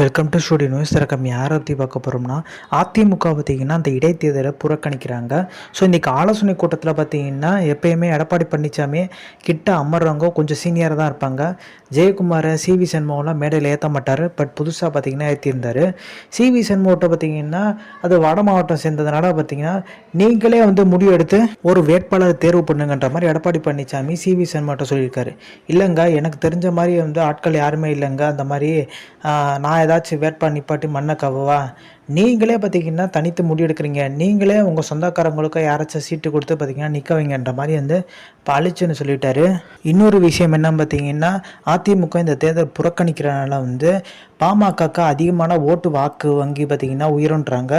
Welcome to studio news திறக்கம் யாரை பற்றி பார்க்க போகிறோம்னா அதிமுக பார்த்தீங்கன்னா அந்த இடைத்தேர்தலை புறக்கணிக்கிறாங்க. ஸோ இன்றைக்கி ஆலோசனை கூட்டத்தில் பார்த்தீங்கன்னா எப்பயுமே எடப்பாடி பழனிசாமி கிட்ட அமர்றவங்க கொஞ்சம் சீனியராக தான் இருப்பாங்க. ஜெயக்குமார் சி வி சண்முகம்லாம் மேடையில் ஏற்ற மாட்டார். பட் புதுசாக பார்த்தீங்கன்னா ஏற்றிருந்தார் சி வி சண்முகத்தை பார்த்தீங்கன்னா அது வட மாவட்டம் சேர்ந்ததுனால பார்த்தீங்கன்னா நீங்களே வந்து முடிவெடுத்து ஒரு வேட்பாளர் தேர்வு பண்ணுங்கன்ற மாதிரி எடப்பாடி பழனிசாமி சி வி சண்முகத்தை சொல்லியிருக்காரு. இல்லைங்க எனக்கு தெரிஞ்ச மாதிரி வந்து ஆட்கள் யாருமே இல்லைங்க. அந்த மாதிரி நான் நான் ஏதாச்சும் வேட்பா நிப்பாட்டி மண்ணை கவ்வா? நீங்களே பார்த்தீங்கன்னா தனித்து முடிவெடுக்கிறீங்க. நீங்களே உங்கள் சொந்தக்காரங்களுக்கு யாராச்சும் சீட்டு கொடுத்து பார்த்தீங்கன்னா நிற்க வைங்கன்ற மாதிரி வந்து பழிச்சுன்னு சொல்லிட்டாரு. இன்னொரு விஷயம் என்ன பார்த்தீங்கன்னா அதிமுக இந்த தேர்தல் புறக்கணிக்கிறனால வந்து பாமகக்கு அதிகமான ஓட்டு வாக்கு வங்கி பார்த்தீங்கன்னா உயருன்றாங்க.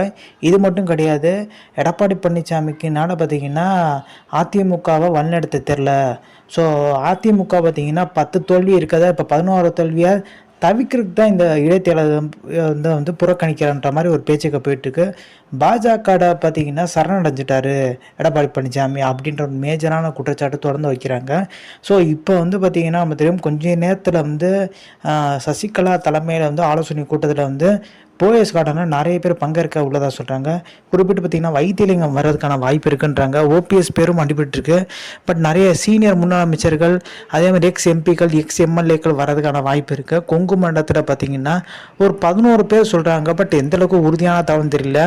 இது மட்டும் கிடையாது எடப்பாடி பழனிசாமிக்குனால பார்த்தீங்கன்னா அதிமுகவை வழிநடத்த தெரில ஸோ அதிமுக பார்த்தீங்கன்னா பத்து தோல்வி இருக்கதா இப்போ பதினோரு தோல்வியாக தவிர்க்கிறதுக்கு தான் இந்த இடைத்தேர்தல் வந்து வந்து புறக்கணிக்கிறன்ற மாதிரி ஒரு பேச்சுக்கு போயிட்டுருக்கு. பாஜகட பார்த்தீங்கன்னா சரணடைஞ்சிட்டாரு. எடப்பாடி பழனிசாமி அப்படின்ற ஒரு மேஜரான குற்றச்சாட்டு தொடர்ந்து வைக்கிறாங்க. ஸோ இப்போ வந்து பார்த்தீங்கன்னா நம்ம தெரியும் கொஞ்ச நேரத்தில் வந்து சசிகலா தலைமையில் வந்து ஆலோசனை கூட்டத்தில் வந்து போயஸ் கார்டனில் நிறைய பேர் பங்கேற்க உள்ளதாக சொல்கிறாங்க குறிப்பிட்டு பார்த்தீங்கன்னா வைத்தியலிங்கம் வர்றதுக்கான வாய்ப்பு இருக்குன்றாங்க. ஓபிஎஸ் பேரும் அடிபட்டுருக்கு. பட் நிறைய சீனியர் முன்னாள் அமைச்சர்கள் அதே மாதிரி எக்ஸ் எம்பிக்கள் எக்ஸ் எம்எல்ஏக்கள் வர்றதுக்கான வாய்ப்பு இருக்குது கொங்கு மண்டலத்தில் பார்த்தீங்கன்னா ஒரு பதினோரு பேர் சொல்கிறாங்க பட் எந்த அளவுக்கு உறுதியான தகவல் தெரியல.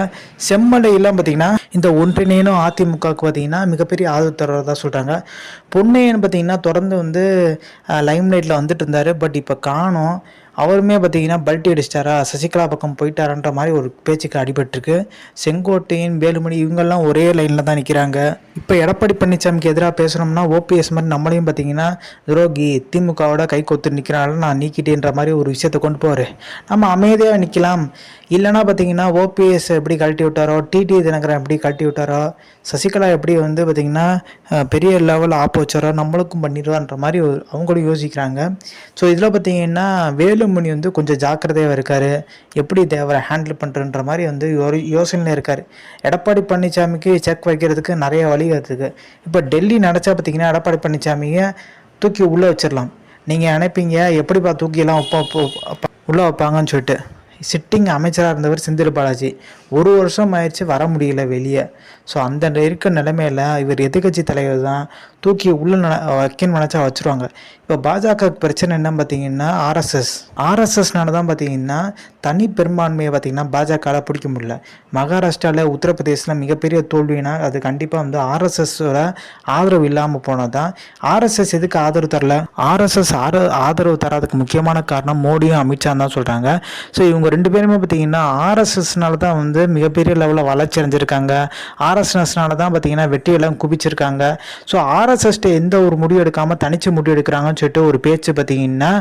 செம்மலையெல்லாம் பார்த்தீங்கன்னா இந்த ஒன்றிணையனும் அதிமுகவுக்கு பார்த்தீங்கன்னா மிகப்பெரிய ஆதரவு தருவதாக சொல்கிறாங்க பொன்னையன் பார்த்தீங்கன்னா தொடர்ந்து வந்து லைம் லைட்டில் வந்துட்டு இருந்தார். பட் இப்போ காணும் அவருமே பார்த்தீங்கன்னா பல்ட்டி அடிச்சிட்டாரா? சசிகலா பக்கம் போயிட்டாரான்ற மாதிரி ஒரு பேச்சுக்கு அடிபட்டிருக்கு. செங்கோட்டையின் வேலுமணி இவங்கெல்லாம் ஒரே லைனில் தான் நிற்கிறாங்க இப்போ எடப்பாடி பழனிசாமிக்கு எதிராக பேசணும்னா ஓபிஎஸ் மாதிரி நம்மளையும் பார்த்தீங்கன்னா துரோகி திமுகவோட கை கொத்து நிற்கிறானால நான் நீக்கிட்டேன்ற மாதிரி ஒரு விஷயத்தை கொண்டு போவார் நம்ம அமைதியாக நிற்கலாம் இல்லைன்னா பார்த்தீங்கன்னா ஓபிஎஸ் எப்படி கழட்டி விட்டாரோ டிடி தினகரன் எப்படி கழட்டி விட்டாரோ சசிகலா எப்படி வந்து பார்த்தீங்கன்னா பெரிய லெவலில் ஆப்பு வச்சாரோ நம்மளுக்கும் பண்ணிடுவான்ற மாதிரி ஒரு- அவங்களும் யோசிக்கிறாங்க. ஸோ இதில் பார்த்தீங்கன்னா வேலுமணி வந்து கொஞ்சம் ஜாக்கிரதையாக இருக்கார். எப்படி தேவரை ஹேண்டில் பண்ணுறன்ற மாதிரி வந்து யோசனையில் இருக்கார். எடப்பாடி பழனிசாமிக்கு செக் வைக்கிறதுக்கு நிறைய வழி இருக்குது இப்போ டெல்லி நினச்சா பார்த்தீங்கன்னா எடப்பாடி பழனிசாமியை தூக்கி உள்ளே வச்சிடலாம் நீங்கள் நினைப்பீங்க எப்படிப்பா தூக்கியெல்லாம் வைப்பா உள்ளே வைப்பாங்கன்னு சொல்லிட்டு. சிட்டிங் அமைச்சராக இருந்தவர் செந்தில் பாலாஜி. ஒரு வருஷம் ஆயிடுச்சு வர முடியல வெளியே. ஸோ அந்த இருக்க நிலைமையில் இவர் எதிர்க்கட்சி தலைவர் தான் தூக்கி உள்ள ந வைக்கன்னு நினச்சா வச்சுருவாங்க. இப்போ பாஜக பிரச்சனை என்ன பார்த்தீங்கன்னா ஆர்எஸ்எஸ் ஆர்எஸ்எஸ்னால தான் பார்த்தீங்கன்னா தனி பெரும்பான்மையை பார்த்தீங்கன்னா பாஜகவில் பிடிக்க முடியல. மகாராஷ்டிராவில் உத்தரப்பிரதேசில் மிகப்பெரிய தோல்வினா அது கண்டிப்பாக வந்து ஆர்எஸ்எஸோட ஆதரவு இல்லாமல் போனது தான் ஆர்எஸ்எஸ் எதுக்கு ஆதரவு தரல? ஆர்எஸ்எஸ் ஆர ஆதரவு தராதுக்கு முக்கியமான காரணம் மோடியும் அமித்ஷா தான் சொல்கிறாங்க ஸோ இவங்க ரெண்டு பேருமே பார்த்தீங்கன்னா ஆர்எஸ்எஸ்னால தான் வந்து மிகப்பெரிய லெவலில் வளர்ச்சி அடைஞ்சிருக்காங்க. ஆர்எஸ்எஸ்னால தான் பார்த்தீங்கன்னா வெற்றியெல்லாம் குவிச்சிருக்காங்க. ஸோ ஆர்எஸ்எஸ்ட்டு எந்த ஒரு முடிவு எடுக்காமல் தனிச்சு முடிவு எடுக்கிறாங்கன்னு சொல்லிட்டு ஒரு பேச்சு பார்த்தீங்கன்னா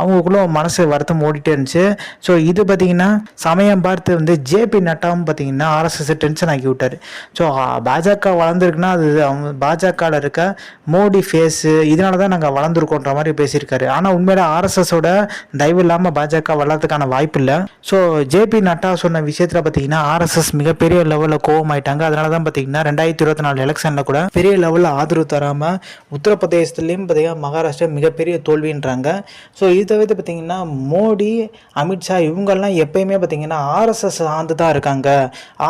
அவங்களுக்குள்ள மனசு வருத்தம் ஓடிட்டே இருந்துச்சு. ஸோ இது பார்த்தீங்கன்னா சமயம் பார்த்து வந்து ஜேபி நட்டாவும் பார்த்தீங்கன்னா ஆர்எஸ்எஸ் டென்ஷன் ஆக்கி விட்டார் ஸோ பாஜக வளர்ந்துருக்குன்னா அது அவங்க பாஜகவில் இருக்க மோடி ஃபேஸு இதனால தான் நாங்கள் வளர்ந்துருக்கோன்ற மாதிரி பேசியிருக்காரு. ஆனால் உண்மையில ஆர்எஸ்எஸோட தயவு இல்லாமல் பாஜக வளர்றதுக்கான வாய்ப்பு இல்லை. ஸோ ஜேபி நட்டா சொன்ன விஷயத்தில் பார்த்தீங்கன்னா ஆர்எஸ்எஸ் மிகப்பெரிய லெவலில் கோவமாயிட்டாங்க. அதனால தான் பார்த்தீங்கன்னா ரெண்டாயிரத்தி இருபத்தி நாலு எலெக்ஷனில் கூட பெரிய லெவலில் ஆதரவு தராமல் உத்தரப்பிரதேசத்துலேயும் பார்த்தீங்கன்னா மகாராஷ்டிரா மிகப்பெரிய தோல்வின்றாங்க. ஸோ இது தவிர்த்து பார்த்தீங்கன்னா மோடி அமித்ஷா இவங்கெல்லாம் எப்பயுமே பார்த்தீங்கன்னா ஆர்எஸ்எஸ் சார்ந்து தான் இருக்காங்க.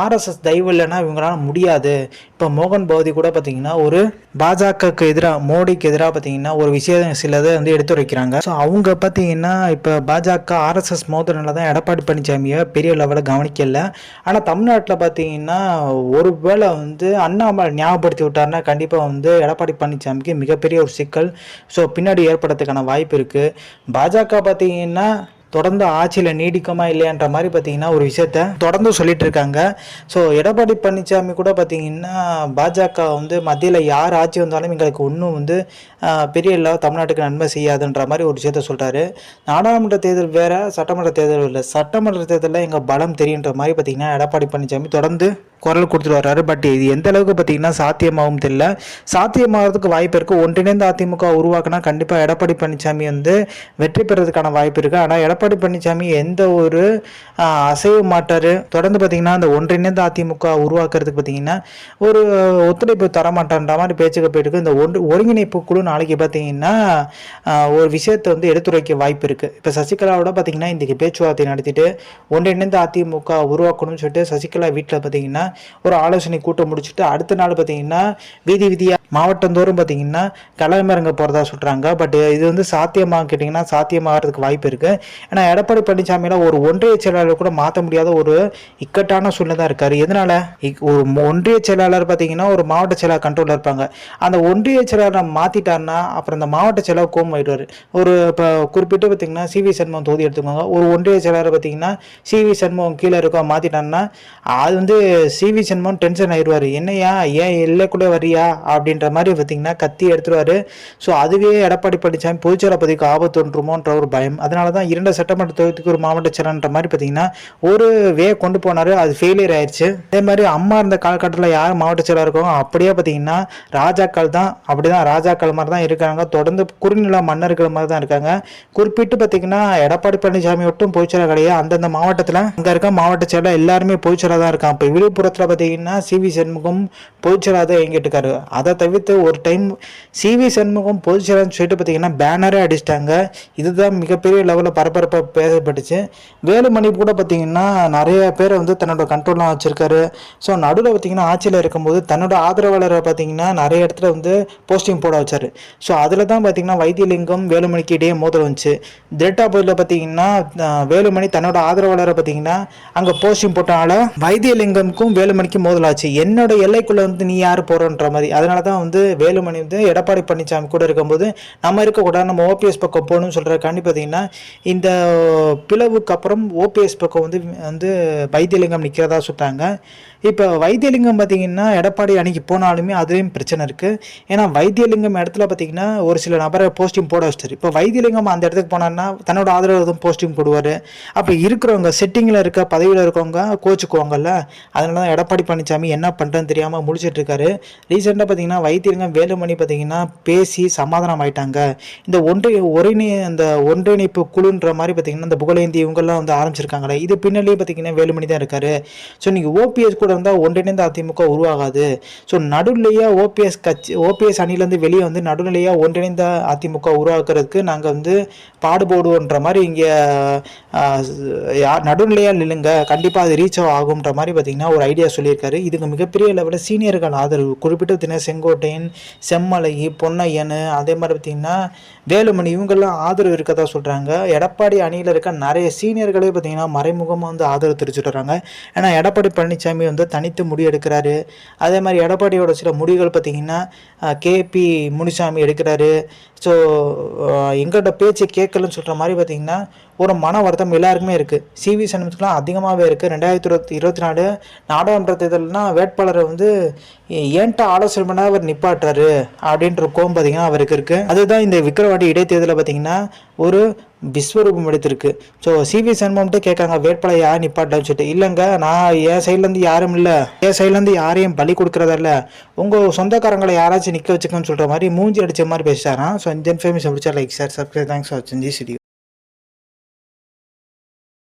ஆர்எஸ்எஸ் தயவு இல்லைன்னா இவங்களால முடியாது. இப்போ மோகன் பகவதி கூட பார்த்தீங்கன்னா ஒரு பாஜகவுக்கு எதிராக மோடிக்கு எதிராக பார்த்தீங்கன்னா ஒரு விஷயம் சிலதை வந்து எடுத்து வைக்கிறாங்க. ஸோ அவங்க பார்த்தீங்கன்னா இப்போ பாஜக ஆர்எஸ்எஸ் மோதனால தான் எடப்பாடி பழனிசாமியை பெரிய லெவலில் கவனிக்கல. ஆனால் தமிழ்நாட்டில் பார்த்தீங்கன்னா ஒருவேளை வந்து அண்ணாமலை ஞாபகப்படுத்தி விட்டாருன்னா கண்டிப்பாக வந்து எடப்பாடி பழனிசாமிக்கு மிகப்பெரிய ஒரு சிக்கல். ஸோ பின்னாடி ஏற்படுறதுக்கான வாய்ப்பு இருக்குது பாஜக பார்த்தீங்கன்னா தொடர்ந்து ஆட்சியில் நீடிக்குமா இல்லையான்ற மாதிரி பார்த்தீங்கன்னா ஒரு விஷயத்த தொடர்ந்து சொல்லிட்டு இருக்காங்க. ஸோ எடப்பாடி பழனிசாமி கூட பார்த்தீங்கன்னா பாஜக வந்து மத்தியில் யார் ஆட்சி வந்தாலும் எங்களுக்கு ஒன்றும் வந்து பெரிய இல்லை தமிழ்நாட்டுக்கு நன்மை செய்யாதுன்ற மாதிரி ஒரு விஷயத்த சொல்கிறாரு நாடாளுமன்ற தேர்தல் வேறு சட்டமன்ற தேர்தல் இல்லை. சட்டமன்ற தேர்தலில் எங்கள் பலம் தெரியுன்ற மாதிரி பார்த்தீங்கன்னா எடப்பாடி பழனிசாமி தொடர்ந்து குரல் கொடுத்துட்டு வர்றாரு. பட் இது எந்த அளவுக்கு பார்த்தீங்கன்னா சாத்தியமாகவும் தெரியல. சாத்தியமாகிறதுக்கு வாய்ப்பு இருக்குது ஒன்றிணைந்த அதிமுக உருவாக்குனா கண்டிப்பாக எடப்பாடி பழனிசாமி வந்து வெற்றி பெறதுக்கான வாய்ப்பு இருக்குது ஆனால் எடப்பாடி பழனிசாமி எந்த ஒரு அசைவு மாட்டார். தொடர்ந்து பார்த்தீங்கன்னா அந்த ஒன்றிணைந்த அதிமுக உருவாக்குறதுக்கு பார்த்தீங்கன்னா ஒரு ஒத்துழைப்பு தர மாட்டான்ற மாதிரி பேச்சுக்கு போயிட்டு இந்த ஒன்று ஒருங்கிணைப்பு குழு நாளைக்கு பார்த்தீங்கன்னா ஒரு விஷயத்தை வந்து எடுத்துரைக்க வாய்ப்பு இருக்குது இப்போ சசிகலாவோட பார்த்தீங்கன்னா இன்றைக்கி பேச்சுவார்த்தை நடத்திட்டு ஒன்றிணைந்த அதிமுக உருவாக்கணும்னு சொல்லிட்டு சசிகலா வீட்டில் பார்த்தீங்கன்னா ஒரு ஆலோசனை கூட்டம் முடிச்சுட்டு அடுத்த நாள் பார்த்தீங்கன்னா வீதி வீதியாக மாவட்டந்தோறும் பார்த்தீங்கன்னா களமிறங்க போகிறதா சொல்கிறாங்க பட் இது வந்து சாத்தியமாக கேட்டிங்கன்னா சாத்தியமாகிறதுக்கு வாய்ப்பு இருக்குது ஏன்னா எடப்பாடி பழனிசாமியில் ஒரு ஒன்றிய செயலாளர் கூட மாற்ற முடியாத ஒரு இக்கட்டான சூழ்நிலை தான் இருக்கார். எதனால்? இக்- ஒரு ஒன்றிய செயலாளர் பார்த்தீங்கன்னா ஒரு மாவட்ட செயலாளர் கண்ட்ரோலில் இருப்பாங்க. அந்த ஒன்றிய செயலாளரை மாற்றிட்டாருன்னா அப்புறம் அந்த மாவட்ட செயலாளர் கோம் ஆயிடுவார் ஒரு இப்போ குறிப்பிட்டு பார்த்தீங்கன்னா சிவி சண்முகம் தொகுதி எடுத்துக்கோங்க. ஒரு ஒன்றிய செயலாளர் பார்த்தீங்கன்னா சிவி சண்முகம் கீழே இருக்கோ மாற்றிட்டாருன்னா அது வந்து சிவி சண்முகம் டென்ஷன் ஆயிடுவார். என்னையா ஏன் எல்லைக்குள்ளே வரியா அப்படின்ற மாதிரி பார்த்தீங்கன்னா கத்தி எடுத்துருவாரு. ஸோ அதுவே எடப்பாடி பழனிசாமி பொதுச்செயலாபதிக்கு ஆபத்து ஒன்றுமோன்ற ஒரு பயம். அதனால தான் இரண்டு சட்டமன்ற தொகுதிக்கு ஒரு மாவட்ட செயலாளர்ன்ற மாதிரி பார்த்தீங்கன்னா ஒரு வே கொண்டு போனார் அது ஃபெயிலியர் ஆயிடுச்சு அதே மாதிரி அம்மா இருந்த காலகட்டத்தில் யார் மாவட்ட செயலாளர் இருக்கோ அப்படியே பார்த்தீங்கன்னா ராஜாக்கள் தான் அப்படி தான் ராஜாக்கள் மாதிரி தான் இருக்காங்க. தொடர்ந்து குறுநில மன்னர்கள் மாதிரி தான் இருக்காங்க. குறிப்பிட்டு பார்த்தீங்கன்னா எடப்பாடி பழனிசாமி மட்டும் பொதுச்செயலாளர் கிடையாது. அந்தந்த மாவட்டத்தில் அங்கே இருக்க மாவட்ட செயலாளர் எல்லாருமே பொதுச்செயலாளர் தான் இருக்காங்க. இப்போ விழுப்புரத்தில் பார்த்தீங்கன்னா சிவி சண்முகம் பொதுச்செயலாளர் தான் இயங்கிட்டு இருக்காரு. அதை தவிர்த்து ஒரு டைம் சிவி சண்முகம் பொதுச்செயலாளர்னு சொல்லிட்டு பார்த்தீங்கன்னா பேனரே அடிச்சிட்டாங்க. இதுதான் மிகப்பெரிய லெவலில் பரபரப்பாக பேசப்பட்டுச்சு. வேலுமணி கூட பார்த்தீங்கன்னா நிறைய பேரை வந்து தன்னோட கண்ட்ரோல்லாம் வச்சுருக்காரு. ஸோ நடுவில் பார்த்தீங்கன்னா ஆட்சியில் இருக்கும்போது தன்னோட ஆதரவாளரை பார்த்தீங்கன்னா நிறைய இடத்துல வந்து போஸ்டிங் போட வச்சார். ஸோ அதில் தான் பார்த்தீங்கன்னா வைத்தியலிங்கம் வேலுமணிக்கு இடையே மோதல் வந்துச்சு. டேட்டா பகுதியில் பார்த்தீங்கன்னா வேலுமணி தன்னோட ஆதரவாளரை பார்த்தீங்கன்னா அங்கே போஸ்டிங் போட்டனால வைத்தியலிங்கமுக்கும் வேலுமணிக்கும் மோதலாச்சு. என்னோட எல்லைக்குள்ளே வந்து நீ யார் போகிறோன்ற மாதிரி. அதனால தான் வந்து வேலுமணி வந்து எடப்பாடி பழனிசாமி கூட இருக்கும்போது நம்ம இருக்கக்கூடாது நம்ம ஓபிஎஸ் பக்கம் போகணும்னு சொல்கிறக்காண்டி பார்த்தீங்கன்னா இந்த பிளவுக்கு அப்புறம் ஓபிஎஸ் பக்கம் வந்து வந்து வைத்தியலிங்கம் நிற்கிறதா சொல்லிட்டாங்க இப்போ வைத்தியலிங்கம் பார்த்தீங்கன்னா எடப்பாடி அன்னைக்கு போனாலுமே அதுலேயும் பிரச்சனை இருக்குது ஏன்னா வைத்தியலிங்கம் இடத்துல பார்த்தீங்கன்னா ஒரு சில நபரை போஸ்டிங் போட வச்சிட்டாரு. இப்போ வைத்தியலிங்கம் அந்த இடத்துக்கு போனார்னா தன்னோட ஆதரவு போஸ்டிங் போடுவார். அப்போ இருக்கிறவங்க செட்டிங்கில் இருக்க பதவியில் இருக்கவங்க கோச்சுக்குவாங்கல்ல அதனால தான் எடப்பாடி பழனிசாமி என்ன பண்ணுறதுன்னு தெரியாமல் முழிச்சிட்ருக்காரு ரீசெண்டாக பார்த்தீங்கன்னா வைத்தியலிங்கம் வேலுமணி பார்த்தீங்கன்னா பேசி சமாதானம் ஆயிட்டாங்க. இந்த ஒன்றிய ஒருங்கி அந்த ஒன்றிணைப்பு குழுன்ற மாதிரி பார்த்தீங்கன்னா இந்த புகழேந்தி இவங்கெல்லாம் வந்து ஆரம்பிச்சிருக்காங்களே. இது பின்னாலேயே பார்த்தீங்கன்னா வேலுமணி தான் இருக்காரு. ஸோ நீங்கள் ஓபிஎஸ் கூட இருந்தால் ஒன்றிணைந்த அதிமுக உருவாகாது. ஸோ நடுநிலையா ஓபிஎஸ் கட்சி ஓபிஎஸ் அணிலேருந்து வெளியே வந்து நடுநிலையா ஒன்றிணைந்த அதிமுக உருவாக்குறதுக்கு நாங்கள் வந்து பாடுபடுவோன்ற மாதிரி இங்கே நடுநிலையாக நில்லுங்க. கண்டிப்பாக அது ரீச் ஆகுன்ற மாதிரி பார்த்தீங்கன்னா ஒரு ஐடியா சொல்லியிருக்காரு. இதுக்கு மிகப்பெரிய லெவலில் சீனியர்கள் ஆதரவு. குறிப்பிட்டு தினம் செங்கோட்டையன் செம்மலை பொன்னையன் அதே மாதிரி பார்த்தீங்கன்னா வேலுமணி இவங்கெல்லாம் ஆதரவு இருக்கதா சொல்கிறாங்க எடப்பாடி அணியில் இருக்க நிறைய சீனியர்களே பார்த்தீங்கன்னா மறைமுகமாக வந்து ஆதரவு தெரிவிச்சுட்டு வராங்க. ஏன்னா எடப்பாடி பழனிசாமி வந்து தனித்து முடிவெடுக்கிறாரு. அதே மாதிரி எடப்பாடியோட சில முடிவுகள் பார்த்தீங்கன்னா கேபி முனிசாமி எடுக்கிறாரு. ஸோ எங்கள்கிட்ட பேச்சு கேட்கலன்னு சொல்கிற மாதிரி பார்த்தீங்கன்னா ஒரு மன வருத்தம் எல்லாருக்குமே இருக்குது சிவி சண்முகத்துக்குலாம் அதிகமாகவே இருக்குது ரெண்டாயிரத்தி இருபத்தி இருபத்தி நாலு நாடாளுமன்ற தேர்தல்னால் வேட்பாளரை வந்து ஏன்ட்ட ஆலோசனை பண்ணால் அவர் நிப்பாட்டுறாரு? அப்படின்ற கோவம் பார்த்தீங்கன்னா அவருக்கு இருக்குது அதுதான் இந்த விக்ரவாண்டி இடைத்தேர்தலில் பார்த்தீங்கன்னா ஒரு விஸ்வரூபம் எடுத்திருக்கு. ஸோ சிவி சண்முகம்கிட்ட கேட்காங்க வேட்பாளர் யார் நிப்பாட்டன்னு சொல்லிட்டு. இல்லைங்க நான் என் சைட்லேருந்து யாரும் இல்லை. என் சைட்லேருந்து யாரையும் பலி கொடுக்குறதா இல்லை. உங்கள் சொந்தக்காரங்களை யாராச்சும் நிற்க வச்சுக்கோன்னு சொல்கிற மாதிரி மூஞ்சி அடிச்ச மாதிரி பேசுகிறாராம் ஸோ இந்த ஃபேமஸ் பிடிச்சா like sir subscribe thanks for வாட்சிங் திஸ்